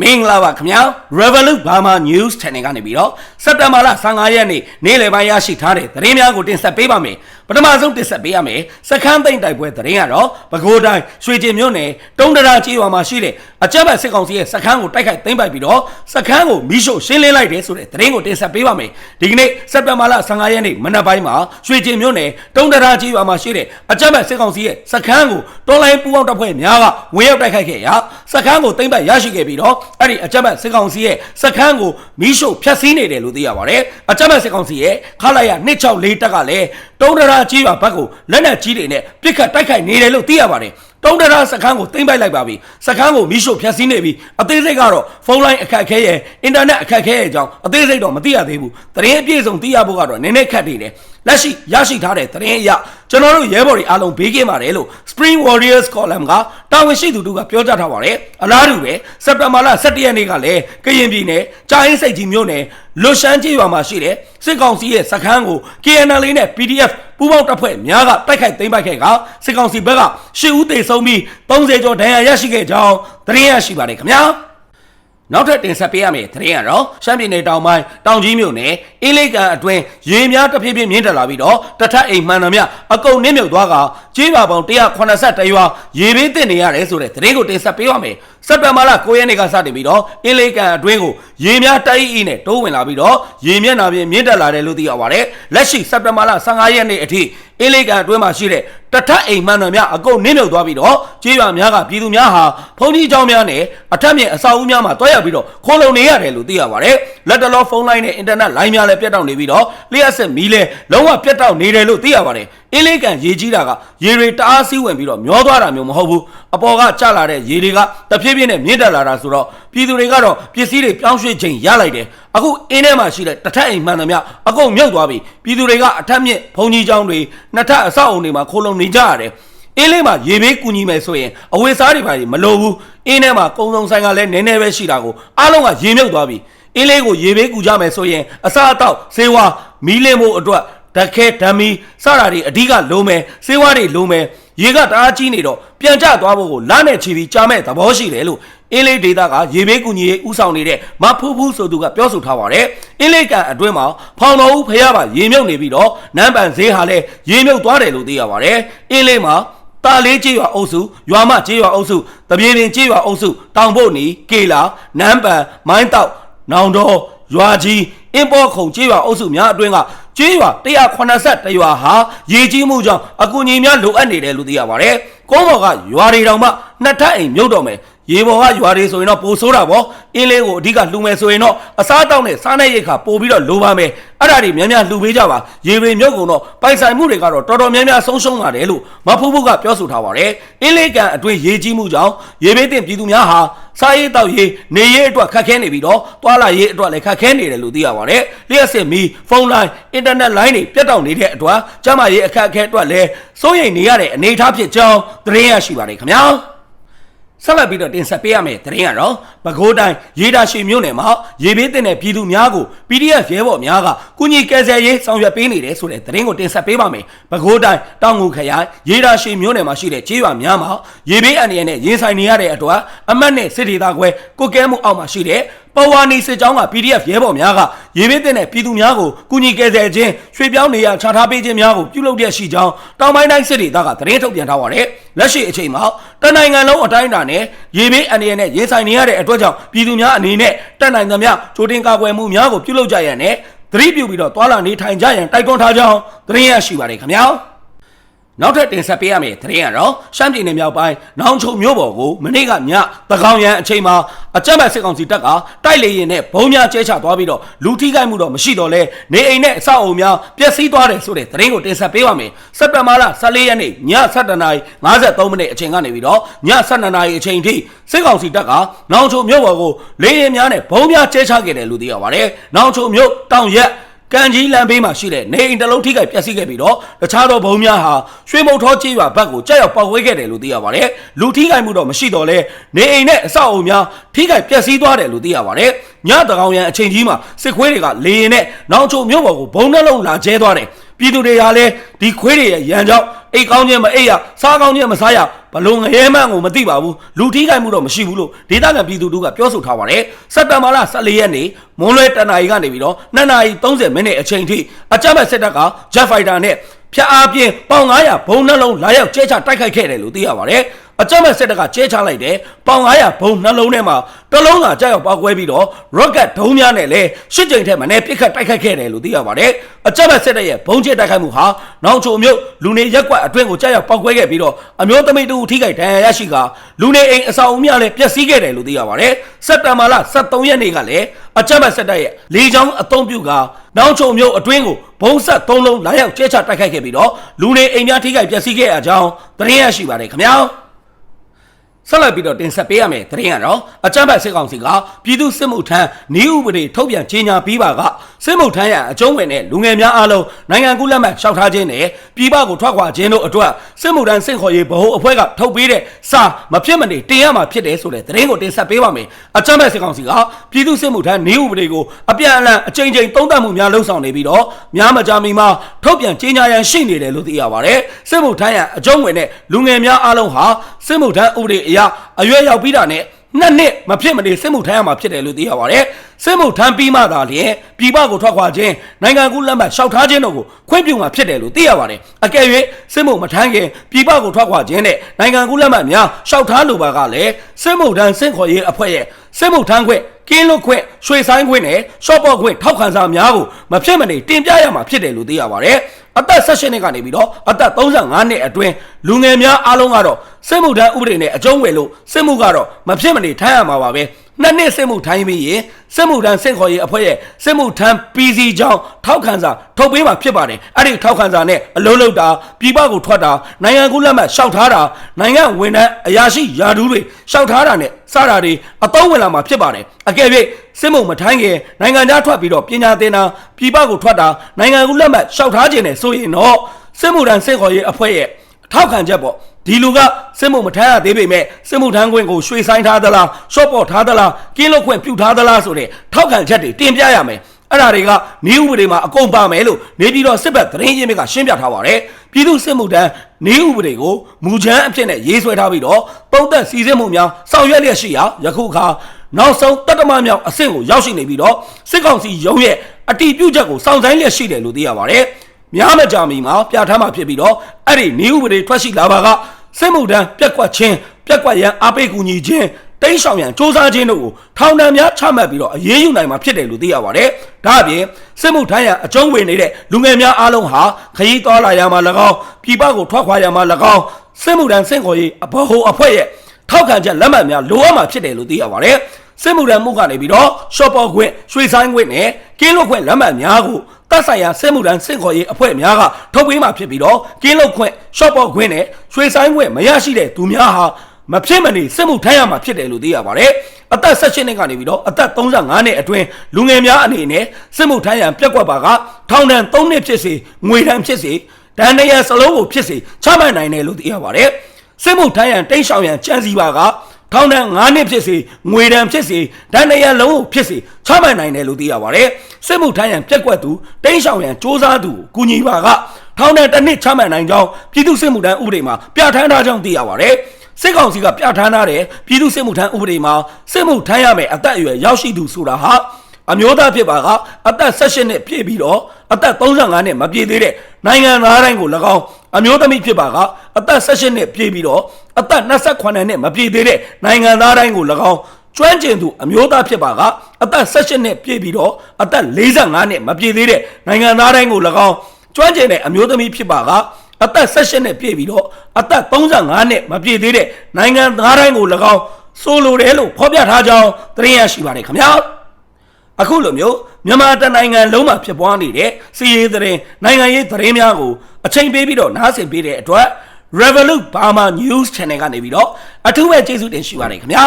မင်္ဂလာပါခင်ဗျာ Revolut Burma News Channel ကနေပြီးတော့စက်တင်ဘာလ15ရက်နေ့နေ့လယ်ပိုင်းရရှိထားတဲ့သတင်းများကိုတင်ဆက်ပေးပါမယ် ပထမဆုံးတင်ဆက်ပေးရမယ်စခန်းသိမ့်တိုက်ပွဲသတင်းကတော့ပဲခူးတိုင်းရွှေကျင်မြို့နယ်တုံးတရာကြီးရွာမှာရှိတဲ့အကြမ်းဖက်စစ်ကောင်စီရဲ့စခန်းကိုတိုက်ခိုက်သိမ်းပိုက်ပြီးတော့စခန်းကိုမီးရှို့ရှင်းလင်းလိုက်တယ်ဆိုတဲ့သတင်းကိုတင်ဆက်ပေးပါမယ်ဒီကနေ့စက်တင်ဘာလ15ရက်နေ့မနက်ပိုင်းမှာရွှေကျင်မြို့နယ်တုံးတရာကြီးရွာမှာရှိတဲ့အကြမ်းဖက်စစ်ကောင်စီရဲ့စခန်းကိုတွန်းလိုင်းပူပေါင်းတပ်ဖွဲ့များကဝင်ရောက်တိုက်ခိုက်ခဲ့ရာစခန်းကိုသိမ်းပိုက်ရရှိခဲ့ပြီးတော့အဲ့ဒီအကြမ်းဖက်စစ်ကောင်စီရဲ့စခန်းကိုမီးရှို့ဖျက်ဆီးနေတယ်လို့သိရပါတယ်အကြမ်းဖက်စစ်ကောင်စီရဲ့ခလာရ264တပ်ကလည်းတုံးတရာကြီးရွာဘက်ကိုလက်နက်ကြီးတွေနဲ့ပစ်ခတ်တိုက်ခိုက်နေတယ်လို့သိရပါတယ်တုံးတရာစခန်းကိုသိမ်းပိုက်လိုက်ပါပြီစခန်းကိုမီးရှို့ဖျက်ဆီးနေပြီအသေးစိတ်ကတော့ဖုန်းလိုင်းအခက်ခဲရဲ့အင်တာနက်အခက်ခဲရဲ့အကြောင်းအသေးစိတ်တော့မသိရသေးဘူးတရင်အပြည့်စုံသိရဖို့ကတော့နည်းနည်းခက်နေတယ်လက်ရှိရရှိထားတဲ့တရင်အရကျွန်တော်တို့ရဲဘော်တွေအားလုံးဘေးကင်းပါတယ်လို့ Spring Warriors Column ကတာဝန်ရှိသူတို့ကပြောကြားထားပါတယ်အလားတူပဲစက်တင်ဘာလ17ရက်နေ့ကလည်းကရင်ပြည်နယ်ကြာအင်းစိတ်ကြီးမြို့နယ်လွတ်ရှမ်းကျေးရွာမှာရှိတဲ့စစ်ကောင်စီရဲ့စခန်းကို KNL နဲ့ PDF ပူးပေါင်းတပ်ဖွဲ့များကတိုက်ခိုက်သိမ်းပိုက်ခဲ့ကစစ်ကောင်စီဘက်က10ဦးသေဆုံးပြီး30ကျော်ဒဏ်ရာရရှိခဲ့ကြောင်းသတင်းရရှိပါတယ်ခင်ဗျာ နောက်ထပ်တင်ဆက်ပေးရမယ့်သတင်းကတော့ရှမ်းပြည်နယ်တောင်ပိုင်းတောင်ကြီးမြို့နယ်အင်းလေးကန်အတွင်းရေများတဖြည်းဖြည်းမြင့်တက်လာပြီးတော့တထက်အိမ်မှန်သမျှအကုန်နစ်မြုပ်သွားကကြေးပါပေါင်182ရွာရေဘေးတင်နေရတယ်ဆိုတဲ့သတင်းကိုတင်ဆက်ပေးရမယ်စက်တဘာလ9ရက်နေ့ကစတင်ပြီးတော့အင်းလေးကန်အတွင်းကိုရေများတိုက်အီးနဲ့တိုးဝင်လာပြီးတော့ရေမျက်နှာပြင်မြင့်တက်လာတယ်လို့သိရပါတယ်လက်ရှိစက်တဘာလ15ရက်နေ့အထိ အင်းလေးကန်အတွင်းမှာရှိတဲ့တထက်အိမ်မှန်တော်များအကုန်နစ်မြုပ်သွားပြီးတော့ကြေးရွာများကပြည်သူများဟာဖုန်ကြီးเจ้าများနဲ့အထက်မြင့်အဆောက်အဦများမှာတွားရောက်ပြီးတော့ခိုးလုံနေရတယ်လို့သိရပါတယ်လက်တလောဖုန်းလိုင်းနဲ့အင်တာနက်လိုင်းများလည်းပြတ်တောက်နေပြီးတော့လျှက်စစ်မီးလည်းလုံးဝပြတ်တောက်နေတယ်လို့သိရပါတယ် ။ အင်းလေးကန်ရေကြီးတာကရေတွေတအားစီးဝင်ပြီးတော့မျောသွားတာမျိုးမဟုတ်ဘူးအပေါ်ကကျလာတဲ့ရေတွေကတဖြည်းဖြည်းနဲ့မြင့်တက်လာတာဆိုတော့ပြည်သူတွေကတော့ပစ္စည်းတွေပြောင်းရွှေ့ချိန်ရလိုက်တယ်အခုအင်းထဲမှာရှိတဲ့တထက်အိမ်မှန်သမျှအကုန်မြုပ်သွားပြီပြည်သူတွေကအထက်မြင့်ဘုံကြီးကျောင်းတွေနှစ်ထပ်အဆောက်အုံတွေမှာခိုးလုံနေကြရတယ်အင်းလေးမှာရေဘေးကူညီမယ်ဆိုရင်အဝေစားတွေပါမလိုဘူးအင်းထဲမှာကုံစုံဆိုင်ကလည်းနည်းနည်းပဲရှိတာကိုအားလုံးကရေမြုပ်သွားပြီအင်းလေးကိုရေဘေးကူကြမယ်ဆိုရင်အစားအသောက်ဆေးဝါးမီးလင်းဖို့အတွက် ဓာတ်ခဲဓာမီစတာတွေအဓိကလုံးမယ်ဆေးဝါးတွေလုံးမယ်ရေကတအားကြီးနေတော့ပြန်ကျသွားဖို့ကိုလမ်းနဲ့ချီပြီးကြားမဲ့သဘောရှိတယ်လို့အင်းလေးဒေတာကရေဘေးကူညီရေးဥဆောင်နေတဲ့မဖူးဖူးဆိုသူကပြောဆိုထားပါတယ်အင်းလေးကန်အတွင်းမှာဖောင်တော်ဦးဖះပါရေမြုပ်နေပြီးတော့နန်းပန်ဈေးဟာလည်းရေမြုပ်သွားတယ်လို့သိရပါတယ်အင်းလေးမှာတာလေးကျေးရွာအုပ်စုရွာမကျေးရွာအုပ်စုတပြေပင်ကျေးရွာအုပ်စုတောင်ဖို့နီကေလာနန်းပန်မိုင်းတောက်နောင်တော်ရွာကြီး အင်းပေါ်ခုံကျေးရွာအုပ်စုများအတွင်းကကျေးရွာ180ရွာဟာရေကြီးမှုကြောင့်အကူအညီများလိုအပ်နေတယ်လို့သိရပါတယ်။ကုန်းပေါ်ကရွာတွေတောင်မှနှစ်ထပ်အိမ်မြုပ်တော့မယ် ရေပေါ်ကရွာတွေဆိုရင်တော့ပိုဆိုးတာပေါ့အင်းလေးကိုအဓိကလှူမယ်ဆိုရင်တော့အစားတောက်နဲ့စားနဲ့ရိတ်ခါပို့ပြီးတော့လိုပါမယ်အဲ့ဒါတွေများများလှူပေးကြပါရေပင်မြုပ်ကုန်တော့ပိုင်ဆိုင်မှုတွေကတော့တော်တော်များများဆုံးရှုံးလာတယ်လို့မဖူးဖူးကပြောဆိုထားပါတယ်အင်းလေးကန်အတွင်းရေကြီးမှုကြောင့်ရေဘေးတင်ပြည်သူများဟာစားရေးတောက်ရေးနေရေးအတွက်ခက်ခဲနေပြီးတော့တွာလာရေးအတွက်လည်းခက်ခဲနေတယ်လို့သိရပါတယ်လျှက်စစ်မီဖုန်းလိုင်းအင်တာနက်လိုင်းတွေပြတ်တောက်နေတဲ့အတွက်ကျမရေးအခက်အခဲအတွက်လည်းစိုးရိမ်နေရတဲ့အနေအထားဖြစ်ကြောင်းသတင်းရရှိပါတယ်ခင်ဗျာ ဆက်လက်ပြီးတော့တင်ဆက်ပေးရမယ့်သတင်းကတော့ပဲခူးတိုင်းရေတာရှိမြို့နယ်မှာရေဘေးတင်တဲ့ပြည်သူများကို PDF ရဲဘော်များကကုညီကယ်ဆယ်ရေးဆောင်ရွက်ပေးနေတယ်ဆိုတဲ့သတင်းကိုတင်ဆက်ပေးပါမယ်။ပဲခူးတိုင်းတောင်ငူခရိုင်ရေတာရှိမြို့နယ်မှာရှိတဲ့ကျေးရွာများမှာရေဘေးအန္တရာယ်နဲ့ရင်ဆိုင်နေရတဲ့အတွက်အမတ်နဲ့စစ်ဒေသခွဲကုကဲမှုအောက်မှာရှိတဲ့ ပဝါနီစစ်ကြောင်းက PDF ရဲဘော်များကရေဘေးတင်တဲ့ပြည်သူများကိုကုညီကယ်ဆယ်ခြင်းရွှေ့ပြောင်းနေရချထားပေးခြင်းများကိုပြုလုပ်ရရှိကြောင်းတောင်ပိုင်းတိုင်းစစ်ဒေသကသတင်းထုတ်ပြန်ထားပါတယ်။လက်ရှိအချိန်မှာတနိုင်ငံလုံးအတိုင်းအတာနဲ့ရေဘေးအန္တရာယ်နဲ့ရင်ဆိုင်နေရတဲ့အတွက်ကြောင့်ပြည်သူများအနေနဲ့တက်နိုင်သမျှကြိုတင်ကာကွယ်မှုများကိုပြုလုပ်ကြရန်နဲ့သတိပြုပြီးတော့သွာလာနေထိုင်ကြရန်တိုက်တွန်းထားကြောင်းသတင်းရရှိပါတယ်ခင်ဗျာ။ နောက်ထပ်တင်ဆက်ပေးရမယ့်သတင်းကတော့ရှမ်းပြည်နယ်မြောက်ပိုင်းနောင်ချုံမြို့ပေါ်ကိုမနေ့ကညသကောင်ရန်အချိန်မှာအကြမ်းဖက်စစ်ကောင်စီတပ်ကတိုက်လေရင်နဲ့ဘုံများကျဲချသွားပြီးတော့လူထိခိုက်မှုတော့မရှိတော့လဲနေအိမ်နဲ့အဆောက်အုံများပျက်စီးသွားတယ်ဆိုတဲ့သတင်းကိုတင်ဆက်ပေးပါမယ်စက်တဘာလ14ရက်နေ့ည7:53မိနစ်အချိန်ကနေပြီးတော့ည7:00နာရီအချိန်ထိစစ်ကောင်စီတပ်ကနောင်ချုံမြို့ပေါ်ကိုလေရင်များနဲ့ဘုံများကျဲချခဲ့တယ်လို့သိရပါတယ်နောင်ချုံမြို့တောင်ရက် ကန်ကြီးလမ်းဘေးမှာရှိတဲ့နေအိမ်တစ်လုံးထိခိုက်ပျက်စီးခဲ့ပြီးတော့တခြားသောဘုံများဟာရွှေမုတ်ထောကြေးရွာဘက်ကိုကြောက်ရောက်ပောက်ဝဲခဲ့တယ်လို့သိရပါတယ်။လူထိခိုက်မှုတော့မရှိတော့လဲနေအိမ်နဲ့အဆောက်အုံများထိခိုက်ပျက်စီးသွားတယ်လို့သိရပါတယ်။ညတကောင်ရန်အချိန်ကြီးမှာစစ်ခွေးတွေကလေရင်နဲ့နောင်ချုံမြို့ပေါ်ကိုဘုံနှလုံးလာကျဲသွားတယ်။ ပြည်သူတွေဟာလည်းဒီခွေးတွေရဲ့ရန်ကြောင့်အိတ်ကောင်းခြင်းမအိတ်ရစားကောင်းခြင်းမစားရဘလို့ငရဲမှန်းကိုမသိပါဘူးလူထိခိုက်မှုတော့မရှိဘူးလို့ဒေသခံပြည်သူတို့ကပြောဆိုထားပါတယ်စက်တဘာလ14ရက်နေ့မွန်းလွဲတနာရီကနေပြီးတော့2နာရီ30မိနစ်အချိန်ထိအကြမ်းဖက်စစ်တပ်က Jet Fighter နဲ့ဖြတ်အားပြင်းပေါင်900ဘုံနှလုံးလာရောက်ကျဲချတိုက်ခိုက်ခဲ့တယ်လို့သိရပါတယ် အကြမ်းမဲ့စစ်တပ်ကကျဲချလိုက်တယ်ပေါင်900ဘုံနှလုံးထဲမှာတစ်လုံးသာကြောက်ပေါက်ကွဲပြီးတော့ rocket ဒုံးများနဲ့လည်းရှစ်ကြိမ်ထက်မနည်းပစ်ခတ်တိုက်ခိုက်ခဲ့တယ်လို့သိရပါတယ်အကြမ်းမဲ့စစ်တပ်ရဲ့ဘုံကျဲတိုက်ခိုက်မှုဟာနောင်ချိုမြို့လူနေရက်ကွက်အတွင်းကိုကြောက်ပေါက်ကွဲခဲ့ပြီးတော့အမျိုးသမီးတူထိခိုက်ဒဏ်ရာရရှိကလူနေအိမ်အဆောက်အဦများလည်းပျက်စီးခဲ့တယ်လို့သိရပါတယ်စက်တဘာလ23ရက်နေ့ကလည်းအကြမ်းမဲ့စစ်တပ်ရဲ့လေကြောင်းအုံပြုကနောင်ချိုမြို့အတွင်းကိုဘုံဆက်၃လုံးလာရောက်ကျဲချတိုက်ခိုက်ခဲ့ပြီးတော့လူနေအိမ်များထိခိုက်ပျက်စီးခဲ့အကြောင်းသတင်းရရှိပါတယ်ခင်ဗျာ ဆက်လက်ပြီးတော့တင်ဆက်ပေးရမယ်သတင်းကတော့အကြမ်းဖက်စစ်ကောင်စီကပြည်သူစစ်မှုထမ်းနေဥပဒေထုတ်ပြန်ကြေညာပြီးပါကစစ်မှုထမ်းရန်အကျုံးဝင်တဲ့လူငယ်များအားလုံးနိုင်ငံကူးလက်မှတ်လျှောက်ထားခြင်းနဲ့ပြည်ပကိုထွက်ခွာခြင်းတို့အတွက်စစ်မှုထမ်းစင့်ခေါ်ရေးဗဟိုအဖွဲ့ကထုတ်ပေးတဲ့စာမဖြစ်မနေတင်ရမှာဖြစ်တယ်ဆိုတဲ့သတင်းကိုတင်ဆက်ပေးပါမယ်အကြမ်းဖက်စစ်ကောင်စီကပြည်သူစစ်မှုထမ်းနေဥပဒေကိုအပြန်အလှန်အကြိမ်ကြိမ်သုံးသပ်မှုများလှုံ့ဆော်နေပြီးတော့များမကြာမီမှာထုတ်ပြန်ကြေညာရန်ရှိနေတယ်လို့သိရပါတယ်စစ်မှုထမ်းရန်အကျုံးဝင်တဲ့လူငယ်များအားလုံးဟာစစ်မှုထမ်းဥပဒေအရအရွယ်ရောက်ပြီးတာနဲ့နှစ်နှစ်မဖြစ်မနေစစ်မှုထမ်းရမှာဖြစ်တယ်လို့သိရပါတယ်။စစ်မှုထမ်းပြီးမှသာလျှင်ပြည်ပကိုထွက်ခွာခြင်းနိုင်ငံကူးလက်မှတ်လျှောက်ထားခြင်းတို့ကိုခွင့်ပြုမှာဖြစ်တယ်လို့သိရပါတယ်။အကယ်၍စစ်မှုမထမ်းခင်ပြည်ပကိုထွက်ခွာခြင်းနဲ့နိုင်ငံကူးလက်မှတ်များလျှောက်ထားလိုပါကလည်းစစ်မှုထမ်းစင့်ခေါ်ရေးအဖွဲ့ရဲ့စစ်မှုထမ်းခွင့်ကင်းလွတ်ခွင့်ရွှေဆိုင်ခွင့်နဲ့ရှော့ပေါ့ခွင့်ထောက်ခံစာများကိုမဖြစ်မနေတင်ပြရမှာဖြစ်တယ်လို့သိရပါတယ်။အသက်16နှစ်ကနေပြီးတော့အသက်35နှစ်အတွင်းလူငယ်များအားလုံးကတော့ စစ်မှုထမ်းဥပဒေနဲ့အကျုံးဝင်လို့စစ်မှုကတော့မဖြစ်မနေထမ်းရမှာပါပဲနှစ်နှစ်စစ်မှုထမ်းပြီးရင်စစ်မှုထမ်းစင့်ခေါ်ရေးအဖွဲ့ရဲ့စစ်မှုထမ်း PC ကြောင်းထောက်ခံစာထုတ်ပေးမှာဖြစ်ပါတယ်အဲ့ဒီထောက်ခံစာနဲ့အလုံးလုံးတာပြည်ပကိုထွက်တာနိုင်ငံကူးလက်မှတ်လျှောက်ထားတာနိုင်ငံဝန်ထမ်းအရာရှိယာဒူးတွေလျှောက်ထားတာနဲ့စတာတွေအသုံးဝင်လာမှာဖြစ်ပါတယ်အကယ်၍စစ်မှုမထမ်းခင်နိုင်ငံခြားထွက်ပြီးတော့ပညာသင်တာပြည်ပကိုထွက်တာနိုင်ငံကူးလက်မှတ်လျှောက်ထားခြင်းနဲ့ဆိုရင်တော့စစ်မှုထမ်းစင့်ခေါ်ရေးအဖွဲ့ရဲ့ထောက်ခံချက်ပေါ့ ဒီလူကစစ်မှုမထမ်းရသေးပေမဲ့စစ်မှုထမ်းခွင့်ကိုရွှေဆိုင်ထားသလားရှော့ပေါ့ထားသလားကင်းလွတ်ခွင့်ပြုထားသလားဆိုတဲ့ထောက်ခံချက်တွေတင်ပြရမယ်အဲ့ဒါတွေကနေဥပဒေမှာအကုန်ပါမယ်လို့နေပြည်တော်စစ်ဘက်သတင်းရင်းမြစ်ကရှင်းပြထားပါတယ်ပြည်သူစစ်မှုထမ်းနေဥပဒေကိုမူချမ်းအဖြစ်နဲ့ရေးဆွဲထားပြီးတော့ပုံသက်စီစစ်မှုများဆောင်ရွက်လျက်ရှိရာယခုအခါနောက်ဆုံးတတ္တမမြောက်အဆင့်ကိုရောက်ရှိနေပြီးတော့စစ်ကောင်စီရုံးရဲ့အတီးပြုတ်ချက်ကိုစောင့်ဆိုင်လျက်ရှိတယ်လို့သိရပါတယ်များမကြာမီမှာပြဋ္ဌာန်းမှာဖြစ်ပြီးတော့အဲ့ဒီနေဥပဒေထွက်ရှိလာပါက စစ်မှုထမ်းပြက်ကွက်ခြင်းပြက်ကွက်ရန်အားပေးကူညီခြင်းတိန့်ဆောင်ရန်စ조사ခြင်းတို့ကိုထောင်ဒဏ်များချမှတ်ပြီးတော့အရေးယူနိုင်မှာဖြစ်တယ်လို့သိရပါတယ်။ဒါအပြင်စစ်မှုထမ်းရန်အကျုံးဝင်နေတဲ့လူငယ်များအားလုံးဟာခရီးသွားလာရမှာ၎င်းပြည်ပကိုထွက်ခွာရမှာ၎င်းစစ်မှုထမ်းစင့်ခေါ်ရေးအဘဟိုအဖွဲ့ရဲ့ထောက်ခံချက်လက်မှတ်များလိုအပ်မှာဖြစ်တယ်လို့သိရပါတယ်။စစ်မှုထမ်းမှုကနေပြီးတော့ရှော့ပေါ်ခွင့်ရွှေဆိုင်ခွင့်နဲ့ကင်းလွတ်ခွင့်လက်မှတ်များကိုတပ်ဆိုင်ရာစစ်မှုထမ်းစစ်ခေါ်ရေးအဖွဲ့များကထုတ်ပေးမှဖြစ်ပြီးတော့ကင်းလုတ်ခွင့် ရှော့ပေါ်ခွင့်နဲ့ရွှေဆိုင်ခွင့်မရရှိတဲ့သူများဟာမဖြစ်မနေစစ်မှုထမ်းရမှာဖြစ်တယ်လို့သိရပါတယ်။အသက်16နှစ်ကနေပြီးတော့အသက်35နှစ်အတွင်းလူငယ်များအနေနဲ့စစ်မှုထမ်းရန်ပြက်ကွက်ပါကထောင်ဒဏ်3နှစ်ဖြစ်စေငွေဒဏ်ဖြစ်စေဒဏ်ရစလုံးကိုဖြစ်စေချမှတ်နိုင်တယ်လို့သိရပါတယ်။စစ်မှုထမ်းရန်တိန့်ရှောင်ရန်ကြံစီပါကထောင်ဒဏ်9နှစ်ဖြစ်စေငွေဒဏ်ဖြစ်စေဒဏ်ရလုံးကိုဖြစ်စေချမှတ်နိုင်တယ်လို့သိရပါတယ်။စစ်မှုထမ်းရန်ပြက်ကွက်သူတိန့်ရှောင်ရန်စ조사သူကိုကူညီပါက ထောင်ဒဏ်တစ်နှစ်ချမှတ်နိုင်ကြောင်းပြည်သူ့စစ်မှုထမ်းဥပဒေမှာပြဋ္ဌာန်းထားကြောင်းသိရပါတယ်။စစ်ကောင်စီကပြဋ္ဌာန်းထားတဲ့ပြည်သူ့စစ်မှုထမ်းဥပဒေမှာစစ်မှုထမ်းရမယ်အသက်အရွယ်ရောက်ရှိသူဆိုတာဟာအမျိုးသားဖြစ်ပါကအသက်16နှစ်ပြည့်ပြီးတော့အသက်35နှစ်မပြည့်သေးတဲ့နိုင်ငံသားတိုင်းကို၎င်းအမျိုးသမီးဖြစ်ပါကအသက်16နှစ်ပြည့်ပြီးတော့အသက်28နှစ်မပြည့်သေးတဲ့နိုင်ငံသားတိုင်းကို၎င်းကျွမ်းကျင်သူအမျိုးသားဖြစ်ပါကအသက်16နှစ်ပြည့်ပြီးတော့အသက်45နှစ်မပြည့်သေးတဲ့နိုင်ငံသားတိုင်းကို၎င်း ကျွမ်းကျင်တဲ့အမျိုးသမီးဖြစ်ပါကအသက်16နှစ်ပြည့်ပြီးတော့အသက်35နှစ်မပြည့်သေးတဲ့နိုင်ငံသားတိုင်းကို၎င်းဆိုလိုတယ်လို့ဖော်ပြထားကြောင်းသတင်းရရှိပါတယ်ခင်ဗျာအခုလိုမျိုးမြန်မာတနိုင်ငံလုံးမှာဖြစ်ပွားနေတဲ့စီးရေးသတင်းနိုင်ငံရေးသတင်းများကိုအချိန်ပေးပြီးတော့နားဆင်ပေးတဲ့အတွက် Revolut Burma News Channel ကနေပြီးတော့အထူးပဲကျေးဇူးတင်ရှိပါတယ်ခင်ဗျာ